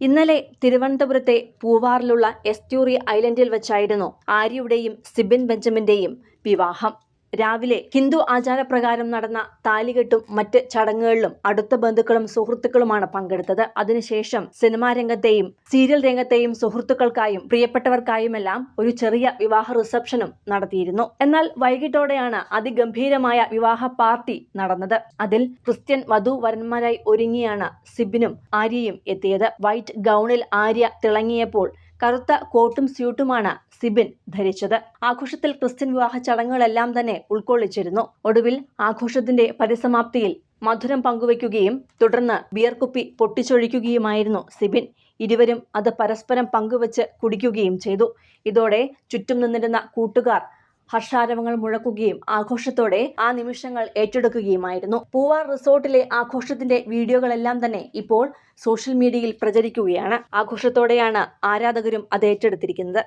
ഇന്നലെ തിരുവനന്തപുരത്തെ പൂവാറിലുള്ള എസ്റ്റ്യൂറി ഐലൻഡിൽ വെച്ചായിരുന്നു ആര്യയുടെയും സിബിൻ ബെഞ്ചമിന്റെയും വിവാഹം. രാവിലെ ഹിന്ദു ആചാരപ്രകാരം നടന്ന താലികെട്ടും മറ്റ് ചടങ്ങുകളിലും അടുത്ത ബന്ധുക്കളും സുഹൃത്തുക്കളുമാണ് പങ്കെടുത്തത്. അതിനുശേഷം സിനിമാ രംഗത്തെയും സീരിയൽ രംഗത്തെയും സുഹൃത്തുക്കൾക്കായും പ്രിയപ്പെട്ടവർക്കായുമെല്ലാം ഒരു ചെറിയ വിവാഹ റിസപ്ഷനും നടത്തിയിരുന്നു. എന്നാൽ വൈകിട്ടോടെയാണ് അതിഗംഭീരമായ വിവാഹ പാർട്ടി നടന്നത്. അതിൽ ക്രിസ്ത്യൻ വധു വരന്മാരായി ഒരുങ്ങിയാണ് സിബിനും ആര്യയും എത്തിയത്. വൈറ്റ് ഗൗണിൽ ആര്യ തിളങ്ങിയപ്പോൾ കറുത്ത കോട്ടും സ്യൂട്ടുമാണ് സിബിൻ ധരിച്ചത്. ആഘോഷത്തിൽ ക്രിസ്ത്യൻ വിവാഹ ചടങ്ങുകളെല്ലാം തന്നെ ഉൾക്കൊള്ളിച്ചിരുന്നു. ഒടുവിൽ ആഘോഷത്തിന്റെ പരിസമാപ്തിയിൽ മധുരം പങ്കുവയ്ക്കുകയും തുടർന്ന് ബിയർ പൊട്ടിച്ചൊഴിക്കുകയുമായിരുന്നു സിബിൻ. ഇരുവരും അത് പരസ്പരം പങ്കുവച്ച് കുടിക്കുകയും ചെയ്തു. ഇതോടെ ചുറ്റും നിന്നിരുന്ന കൂട്ടുകാർ ഹർഷാരവങ്ങൾ മുഴക്കുകയും ആഘോഷത്തോടെ ആ നിമിഷങ്ങൾ ഏറ്റെടുക്കുകയുമായിരുന്നു. പൂവാർ റിസോർട്ടിലെ ആഘോഷത്തിന്റെ വീഡിയോകളെല്ലാം തന്നെ ഇപ്പോൾ സോഷ്യൽ മീഡിയയിൽ പ്രചരിക്കുകയാണ്. ആഘോഷത്തോടെയാണ് ആരാധകരും അത് ഏറ്റെടുത്തിരിക്കുന്നത്.